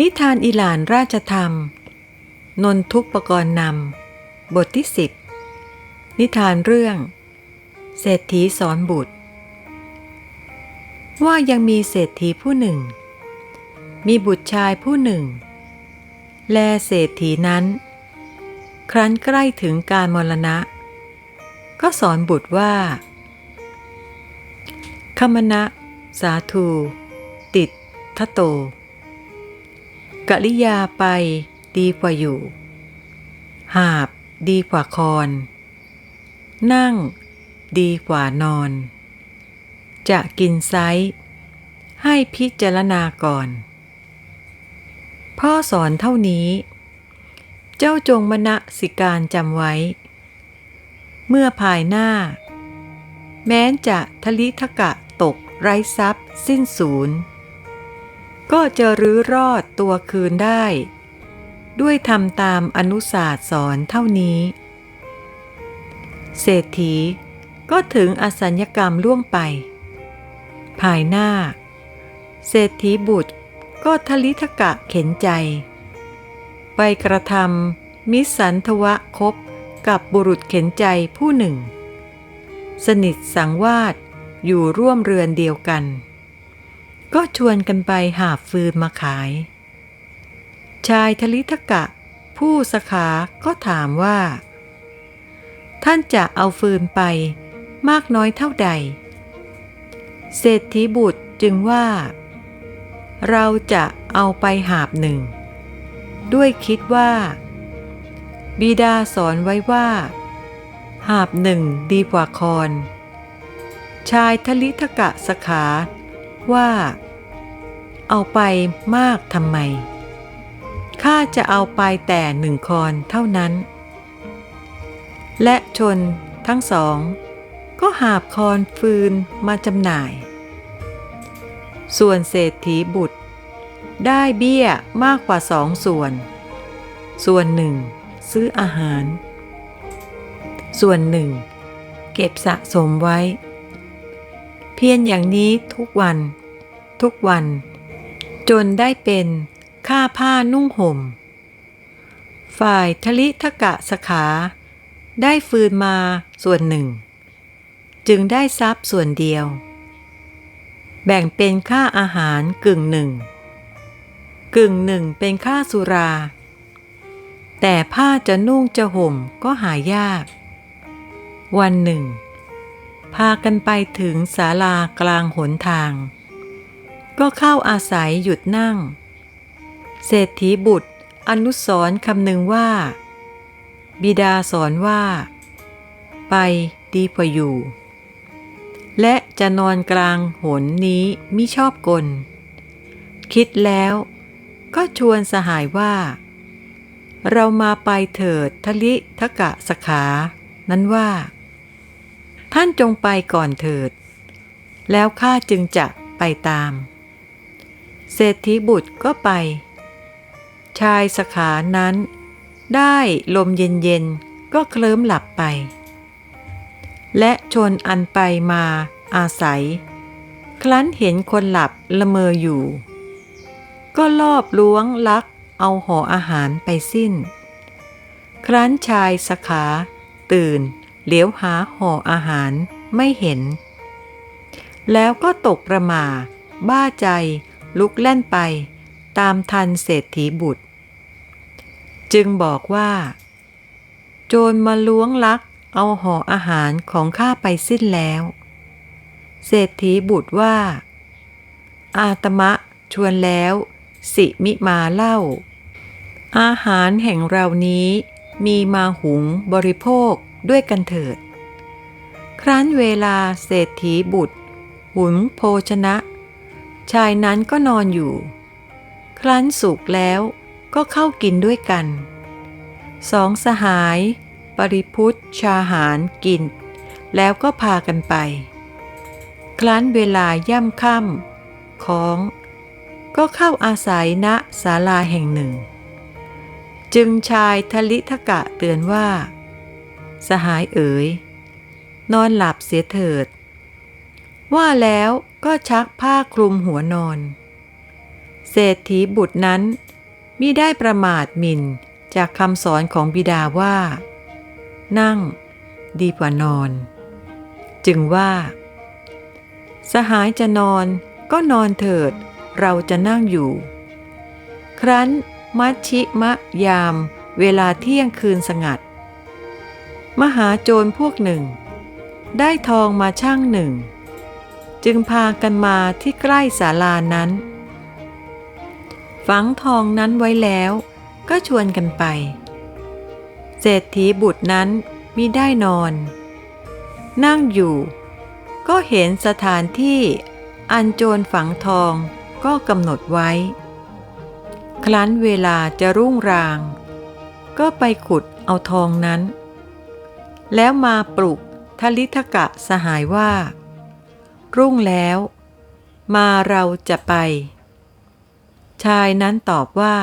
นิทานอิหลานราชธรรม นนทุกปกรณ์นำบทที่สิบนิทานเรื่อง เศรษฐีสอนบุตร ว่ายังมีเศรษฐีผู้หนึ่ง มีบุตรชายผู้หนึ่ง แลเศรษฐีนั้น ครั้นใกล้ถึงการมรณะ ก็สอนบุตรว่าคมณะ สาธุติดทะโต กริยาไปดีกว่าอยู่ หาบดีกว่าคอน นั่งดีกว่านอน จะกินไซส์ให้พิจารณาก่อน พ่อสอนเท่านี้ เจ้าจงมณสิการจำไว้ เมื่อภายหน้า แม้นจะทลิทกะตกไร้ทรัพย์สิ้นศูนย์ ก็จะรื้อรอดตัวคืนได้ ด้วยทำตามอนุศาสสอนเท่านี้ เศรษฐีก็ถึงอสัญญกรรมล่วงไป ภายหน้า เศรษฐีบุตรก็ทลิทกะเข็นใจ ไปกระทำมิสันทวะคบกับบุรุษเข็นใจผู้หนึ่ง สนิทสังวาสอยู่ร่วมเรือนเดียวกัน ก็ชวนกันไปหาฟืนมาขาย ชายทลิทกะ ผู้สขาก็ถามว่า ท่านจะเอาฟืนไปมากน้อยเท่าใด เศรษฐีบุตรจึงว่า เราจะเอาไปหาบหนึ่ง ด้วยคิดว่า บิดาสอนไว้ว่า หาบหนึ่งดีกว่าคอน ชายทลิทกะสขาว่า เอาไปมากทำไม ข้าจะเอาไปแต่หนึ่งคอนเท่านั้น และชนทั้งสอง ก็หาบคอนฟืนมาจำหน่าย ส่วนเศรษฐีบุตร ได้เบี้ยมากกว่าสองส่วน ส่วนหนึ่งซื้ออาหาร ส่วนหนึ่ง เก็บสะสมไว้ เพียงอย่างนี้ทุกวัน ทุกวัน จนได้เป็นค่าผ้านุ่งห่ม ฝ่ายทลิทกะสขา ได้ฟืนมาส่วนหนึ่ง จึงได้ทรัพย์ส่วนเดียว แบ่งเป็นค่าอาหารกึ่งหนึ่ง กึ่งหนึ่งเป็นค่าสุรา แต่ผ้าจะนุ่งจะห่มก็หายาก วันหนึ่ง พากันไปถึงศาลากลางหนทาง ก็เข้าอาศัยหยุดนั่ง เศรษฐีบุตร อนุสรคำหนึ่งว่า บิดาสอนว่า ไปดีกว่าอยู่ และจะนอนกลางหนนี้มิชอบกล คิดแล้วก็ชวนสหายว่า เรามาไปเถิดทลิทกะสขา นั้นว่า ท่านจงไปก่อนเถิด แล้วข้าจึงจะไปตาม เศรษฐีบุตรก็ไป ชายสขานั้น ได้ลมเย็นๆ ก็เคลิ้มหลับไป และชนอันไปมาอาศัยครั้นเห็นคนหลับละเมออยู่ ก็ลอบล้วงลักเอาห่ออาหารไปสิ้น ครั้นชายสขา ตื่นเหลียวหาห่ออาหารไม่เห็น แล้วก็ตกประหมาบ้าใจ ลุกแล่นไป ตามทันเศรษฐีบุตร จึงบอกว่า โจรมาล้วงลักเอาห่ออาหารของข้าไปสิ้นแล้ว เศรษฐีบุตรว่า อาตมะชวนแล้ว สิมิมาเล่า อาหารแห่งเรานี้มีมาหุงบริโภคด้วยกันเถิด ครั้นเวลาเศรษฐีบุตร หุนโภชนะ ชายนั้นก็นอนอยู่ ครั้นสุกแล้วก็เข้ากินด้วยกัน สองสหาย ปริพุทธชาหารกิน แล้วก็พากันไป ครั้นเวลาย่ำค่ำของ ก็เข้าอาศัยณศาลาแห่งหนึ่ง จึงชายทลิทกะเตือนว่า สหายเอ๋ย นอนหลับเสียเถิด ว่าแล้วก็ชักผ้าคลุมหัวนอน เศรษฐีบุตรนั้นมิได้ประมาทหมิ่นจากคำสอนของบิดาว่า นั่งดีกว่านอน จึงว่า สหายจะนอนก็นอนเถิดเราจะนั่งอยู่ ครั้นมัชชิมะยามเวลาเที่ยงคืนสงัด มหาโจรพวกหนึ่ง ได้ทองมาช่างหนึ่ง จึงพากันมาที่ใกล้ศาลานั้น ฝังทองนั้นไว้แล้วก็ชวนกันไป เศรษฐีบุตรนั้นมิได้นอน นั่งอยู่ ก็เห็นสถานที่อันโจรฝังทองก็กำหนดไว้ ครั้นเวลาจะรุ่งราง ก็ไปขุดเอาทองนั้น แล้วมาปลุกทลิทกะสหายว่า รุ่งแล้ว มาเราจะไป ชายนั้นตอบว่า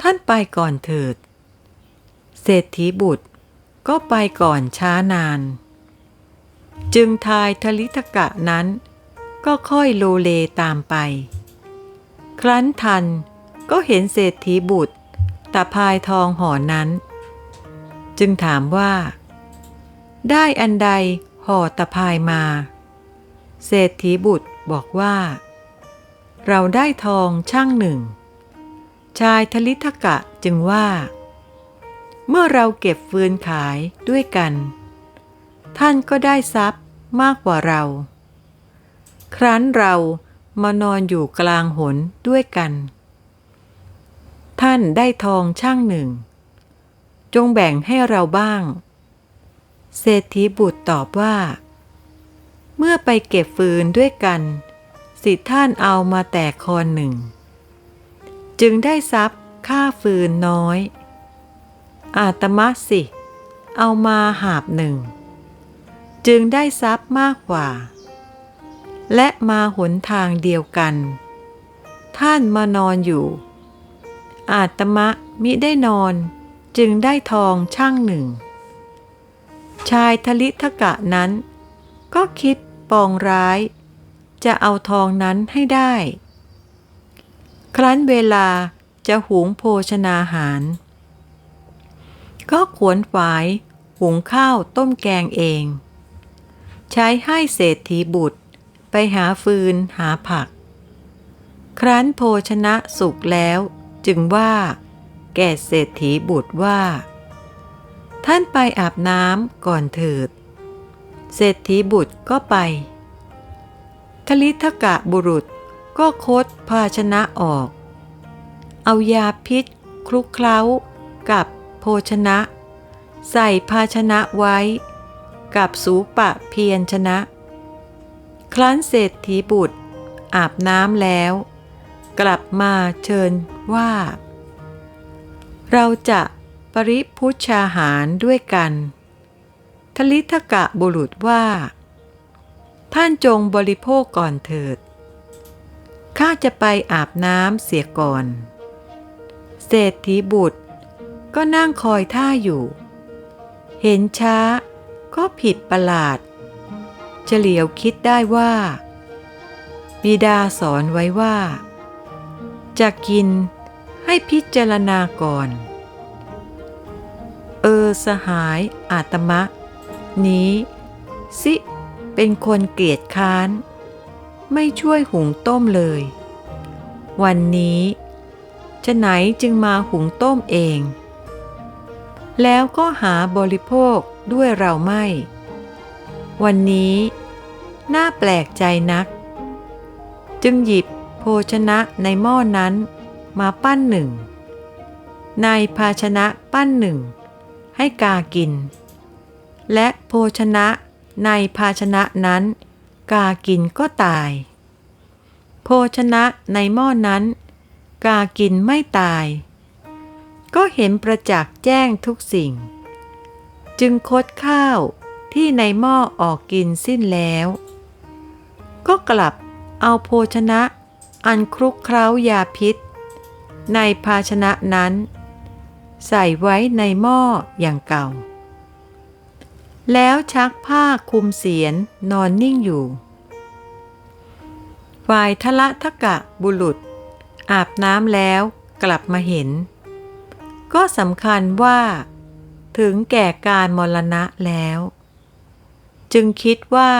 ท่านไปก่อนเถิด เศรษฐีบุตรก็ไปก่อนช้านาน จึงทายทลิทกะนั้น ก็ค่อยโลเลตามไป ครั้นทันก็เห็นเศรษฐีบุตรตะพายทองห่อนั้น จึงถามว่า ได้อันใดห่อตะพายมา เศรษฐีบุตรบอกว่า เราได้ทองช่างหนึ่ง ชายทลิทกะจึงว่า เมื่อเราเก็บฟืนขายด้วยกัน ท่านก็ได้ทรัพย์มากกว่าเรา ครั้นเรามานอนอยู่กลางหนด้วยกัน ท่านได้ทองช่างหนึ่ง จงแบ่งให้เราบ้าง เศรษฐีบุตรตอบว่า เมื่อไปเก็บฟืนด้วยกันสิทธท่านเอามาแต่คอนหนึ่ง จึงได้ทรัพย์ค่าฟืนน้อย อาตมะสิ เอามาหาบหนึ่ง จึงได้ทรัพย์มากกว่า และมาหนทางเดียวกัน ท่านมานอนอยู่ อาตมะมิได้นอนจึงได้ทองช่างหนึ่ง ชายทลิทกะนั้นก็คิด ปองร้าย จะเอาทองนั้นให้ได้ ครั้นเวลาจะหุงโภชนาหาร ก็ขวนฝายหุงข้าวต้มแกงเอง ใช้ให้เศรษฐีบุตรไปหาฟืนหาผัก ครั้นโภชนะสุกแล้วจึงว่า แก่เศรษฐีบุตรว่า ท่านไปอาบน้ำก่อนเถิด เศรษฐีบุตรก็ไป ทลิทกะบุรุษก็คดภาชนะออก เอายาพิษคลุกเคล้ากับโภชนะ ใส่ภาชนะไว้ กับสูปะเพียรชนะ ครั้นเศรษฐีบุตรอาบน้ำแล้ว กลับมาเชิญว่า เราจะปริพุชาหารด้วยกัน ทลิทกะบุรุษว่า ท่านจงบริโภคก่อนเถิด ข้าจะไปอาบน้ำเสียก่อน เศรษฐีบุตรก็นั่งคอยท่าอยู่ เห็นช้าก็ผิดประหลาด เฉลียวคิดได้ว่า บิดาสอนไว้ว่า จะกินให้พิจารณาก่อน เออสหายอาตมะ นี้สิเป็นคนเกลียดค้าน ไม่ช่วยหุงต้มเลย วันนี้จะไหนจึงมาหุงต้มเอง แล้วก็หาบริโภคด้วยเราไม่ วันนี้ น่าแปลกใจนัก จึงหยิบโภชนะในหม้อนั้นมาปั้นหนึ่ง ในภาชนะปั้นหนึ่ง ให้กากิน และโภชนะในภาชนะนั้น กากินก็ตาย โภชนะในหม้อนั้น กากินไม่ตาย ก็เห็นประจักษ์แจ้งทุกสิ่ง จึงคดข้าวที่ในหม้อออกกินสิ้นแล้ว ก็กลับเอาโภชนะอันคลุกเคล้ายาพิษ ในภาชนะนั้น ใส่ไว้ในหม้ออย่างเก่า แล้วชักผ้าคลุมเสียนนอนนิ่งอยู่ ฝ่ายทละทกะบุรุษ อาบน้ำแล้วกลับมาเห็น ก็สำคัญว่า ถึงแก่การมรณะแล้ว จึงคิดว่า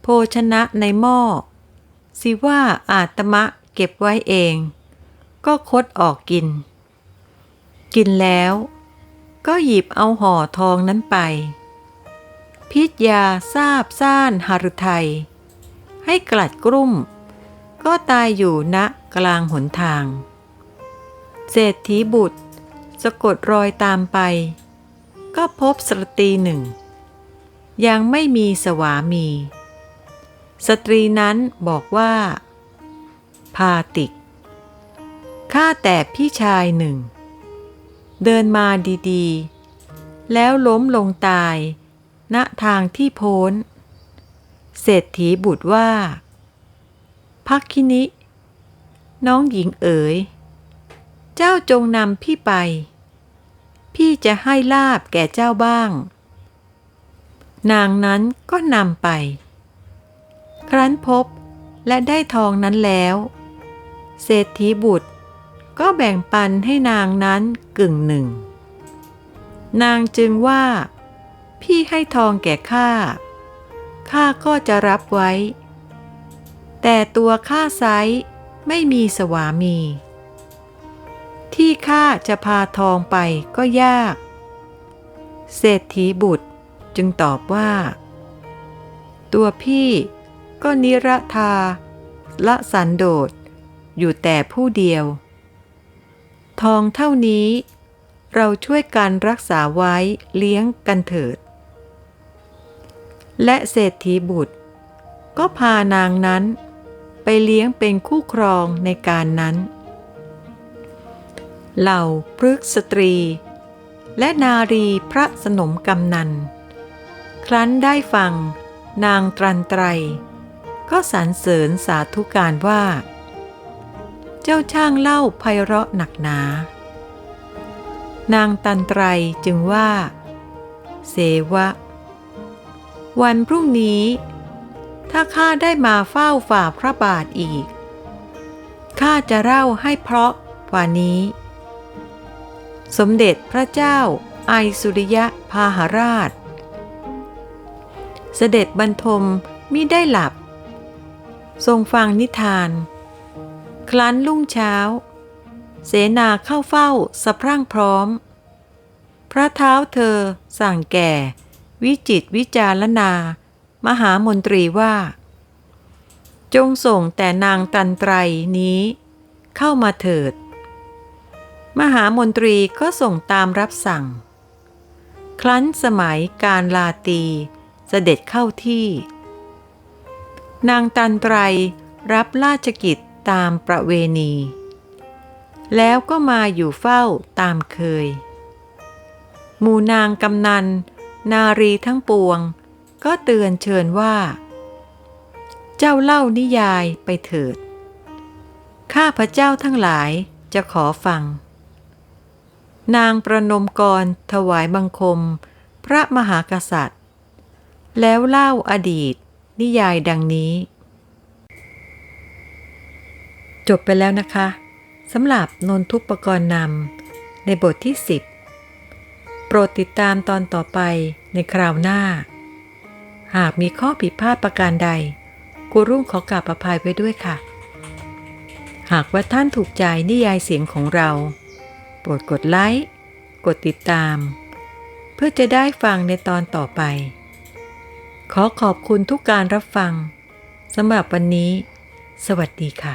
โภชนะในหม้อสิว่าอาตมะเก็บไว้เอง ก็คดออกกิน กินแล้วก็หยิบเอาห่อทองนั้นไป พิษยาทราบซ่านหฤทัย ให้กลัดกรุ่ม ก็ตายอยู่ณกลางหนทาง เศรษฐีบุตร สะกดรอยตามไป ก็พบสตรีหนึ่ง ยังไม่มีสวามี สตรีนั้นบอกว่า พาติกข้าแต่พี่ชายหนึ่ง เดินมาดีๆ แล้วล้มลงตาย ณทางที่โพ้น เศรษฐีบุตรว่า พักคินิ น้องหญิงเอ๋ย เจ้าจงนำพี่ไป พี่จะให้ลาบแก่เจ้าบ้าง นางนั้นก็นำไป ครั้นพบและได้ทองนั้นแล้ว เศรษฐีบุตรก็แบ่งปันให้นางนั้นกึ่งหนึ่ง นางจึงว่า พี่ให้ทองแก่ข้า ข้าก็จะรับไว้ แต่ตัวข้าไซไม่มีสวามี ที่ข้าจะพาทองไปก็ยาก เศรษฐีบุตรจึงตอบว่า ตัวพี่ก็นิรธาละสันโดษอยู่แต่ผู้เดียว ทองเท่านี้เราช่วยกันรักษาไว้เลี้ยงกันเถิด และเศรษฐีบุตร ก็พานางนั้นไปเลี้ยงเป็นคู่ครองในการนั้น เหล่าพฤกษตรี และนารีพระสนมกำนัน ครั้นได้ฟังนางตรันไตร ก็สรรเสริญสาธุการว่า เจ้าช่างเล่าไพเราะหนักหนา นางตันไตรจึงว่า เสวะ วันพรุ่งนี้ ถ้าข้าได้มาเฝ้าฝ่าพระบาทอีก ข้าจะเล่าให้เพราะกว่านี้ สมเด็จพระเจ้าไอสุริยะพาหราช เสด็จบรรทมมิได้หลับ ทรงฟังนิทานครั้นรุ่งเช้า เสนาเข้าเฝ้าสะพรั่งพร้อม พระเท้าเธอสั่งแก่ วิจิตวิจารณา มหามนตรีว่า จงส่งแต่นางตันไตรนี้ เข้ามาเถิด มหามนตรีก็ส่งตามรับสั่งครั้นสมัยการลาตีเสด็จเข้าที่ นางตันไตรรับราชกิจตามประเวณี แล้วก็มาอยู่เฝ้าตามเคย หมู่นางกำนัน นารีทั้งปวง ก็เตือนเชิญว่า เจ้าเล่านิยายไปเถิด ข้าพระเจ้าทั้งหลายจะขอฟัง นางประนมกรถวายบังคม พระมหากษัตริย์ แล้วเล่าอดีต นิยายดังนี้ จบไปแล้วนะคะสำหรับนนทุปกรณ์นำในบทที่ 10 ปรดติดตามตอนต่อไปในคราวหน้า หากมีข้อผิดพลาดประการใดกูรุ่งขอกราบอภัยไว้ด้วยค่ะ หากว่าท่านถูกใจนิยายเสียงของเรา โปรดกดไลค์ กดติดตาม เพื่อจะได้ฟังในตอนต่อไป ขอขอบคุณทุกการรับฟังสำหรับวันนี้ สวัสดีค่ะ